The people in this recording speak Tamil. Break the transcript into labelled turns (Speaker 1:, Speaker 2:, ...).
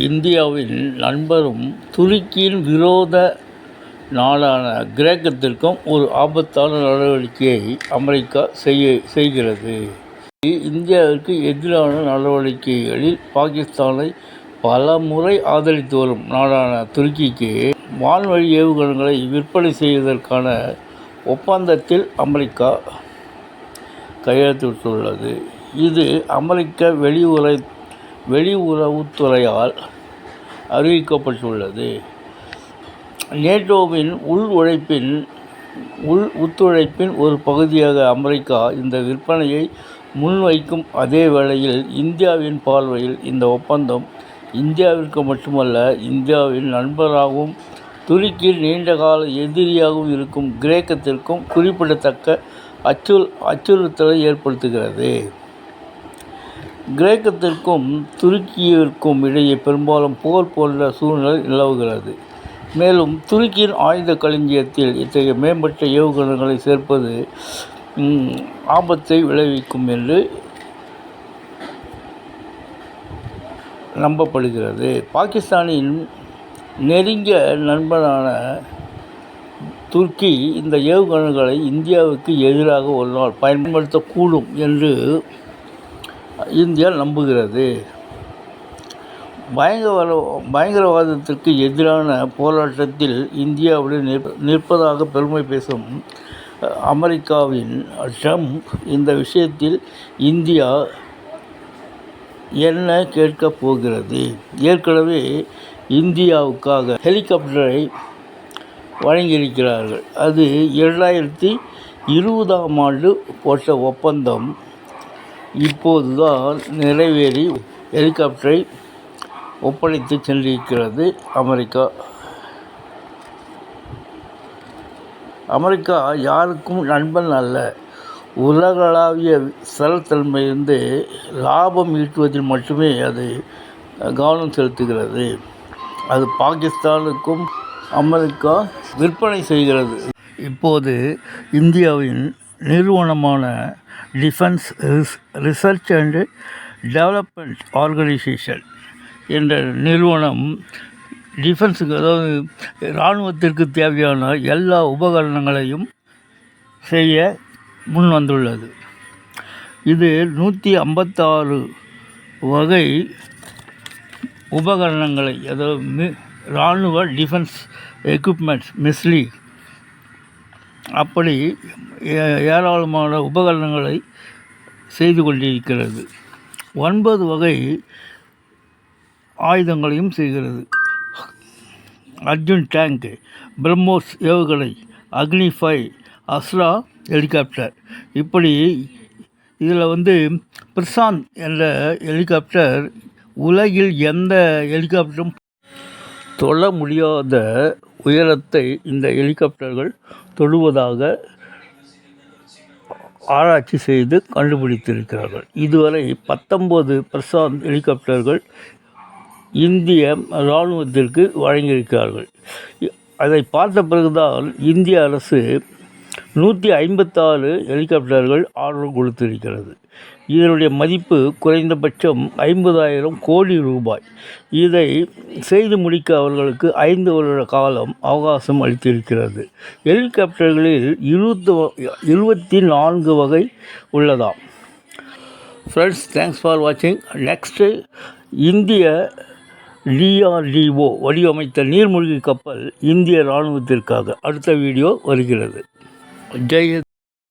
Speaker 1: இந்தியாவின் நண்பரும் துருக்கியின் விரோத நாடான கிரேக்கத்திற்கும் ஒரு ஆபத்தான நடவடிக்கையை அமெரிக்கா செய்ய செய்கிறது. இந்தியாவிற்கு எதிரான நடவடிக்கைகளில் பாகிஸ்தானை பல முறை ஆதரித்து வரும் நாடான துருக்கிக்கு வான்வழி ஏவுகணைகளை விற்பனை செய்வதற்கான ஒப்பந்தத்தில் அமெரிக்கா கையெழுத்திட்டுள்ளது இது அமெரிக்க வெளியுறை வெளியுறவுத்துறையால் அறிவிக்கப்பட்டுள்ளது. நேட்டோவின் உள் உழைப்பின் உள் ஒத்துழைப்பின் ஒரு பகுதியாக அமெரிக்கா இந்த விற்பனையை முன்வைக்கும் அதே வேளையில் இந்தியாவின் பார்வையில் இந்த ஒப்பந்தம் இந்தியாவிற்கு மட்டுமல்ல இந்தியாவின் நண்பராகவும் துருக்கியில் நீண்டகால எதிரியாகவும் இருக்கும் கிரேக்கத்திற்கும் குறிப்பிடத்தக்க அச்சு அச்சுறுத்தலை ஏற்படுத்துகிறது. கிரேக்கத்திற்கும் துருக்கியிற்கும் இடையே பெரும்பாலும் போர் போன்ற சூழ்நிலை நிலவுகிறது. மேலும் துருக்கியின் ஆயுத களஞ்சியத்தில் இத்தகைய மேம்பட்ட ஏவுகணைகளை சேர்ப்பது ஆபத்தை விளைவிக்கும் என்று நம்பப்படுகிறது. பாகிஸ்தானின் நெருங்கிய நண்பனான துருக்கி இந்த ஏவுகணைகளை இந்தியாவுக்கு எதிராக ஒரு நாள் பயன்படுத்தக்கூடும் என்று இந்தியா நம்புகிறது. பயங்கர பயங்கரவாதத்திற்கு எதிரான போராட்டத்தில் இந்தியாவுடன் நிற்ப- நிற்பதாக பெருமை பேசும் அமெரிக்காவின் ட்ரம்ப் இந்த விஷயத்தில் இந்தியா என்ன கேட்கப் போகிறது? ஏற்கனவே இந்தியாவுக்காக ஹெலிகாப்டரை வழங்கியிருக்கிறார்கள். அது இரண்டாயிரத்தி இருபதாம் ஆண்டு போட்ட ஒப்பந்தம். இப்போதுதான் நிறைவேறி ஹெலிகாப்டரை ஒப்படைத்து சென்றிருக்கிறது அமெரிக்கா. அமெரிக்கா யாருக்கும் நண்பன் அல்ல. உலகளாவிய ஸ்திரத்தன்மையிலிருந்து லாபம் ஈட்டுவதில் மட்டுமே அது கவனம் செலுத்துகிறது. அது பாகிஸ்தானுக்கும் அமெரிக்கா விற்பனை செய்கிறது. இப்போது இந்தியாவின் நிறுவனமான டிஃபென்ஸ் ரிஸ் ரிசர்ச் அண்டு டெவலப்மெண்ட் ஆர்கனைசேஷன் என்ற நிறுவனம் டிஃபென்ஸுக்கு அதாவது இராணுவத்திற்கு தேவையான எல்லா உபகரணங்களையும் செய்ய முன் வந்துள்ளது இது நூற்றி ஐம்பத்தாறு வகை உபகரணங்களை அதாவது மி இராணுவ டிஃபென்ஸ் எக்யூப்மெண்ட்ஸ் மிஸ்லி அப்படி ஏ- ஏராளமான உபகரணங்களை செய்து கொண்டிருக்கிறது. ஒன்பது வகை ஆயுதங்களையும் செய்கிறது. அர்ஜுன் டேங்க் பிரம்மோஸ் ஏவுகணை அக்னி ஃபை அஸ்ரா ஹெலிகாப்டர் இப்படி இதில் வந்து பிரசாந்த் என்ற ஹெலிகாப்டர் உலகில் எந்த ஹெலிகாப்டரும் தொழ முடியாத உயரத்தை இந்த ஹெலிகாப்டர்கள் தொடுவதாக ஆராய்ச்சி செய்து கண்டுபிடித்திருக்கிறார்கள். இதுவரை பத்தொம்போது பிரசாந்த் ஹெலிகாப்டர்கள் இந்திய இராணுவத்திற்கு வழங்கியிருக்கிறார்கள். அதை பார்த்த பிறகுதான் இந்திய அரசு நூற்றி ஐம்பத்தாறு ஹெலிகாப்டர்கள் ஆர்டர் கொடுத்திருக்கிறது. இதனுடைய மதிப்பு குறைந்தபட்சம் ஐம்பதாயிரம் கோடி ரூபாய். இதை செய்து முடிக்க அவர்களுக்கு ஐந்து வருட காலம் அவகாசம் அளித்திருக்கிறது. ஹெலிகாப்டர்களில் இருபத்து இருபத்தி நான்கு வகை உள்ளதாம். ஃப்ரெண்ட்ஸ் தேங்க்ஸ் ஃபார் வாட்சிங் நெக்ஸ்ட்டு இந்திய டிஆர்டிஓ வடிவமைத்த நீர்மூழ்கி கப்பல் இந்திய இராணுவத்திற்காக அடுத்த வீடியோ வருகிறது. day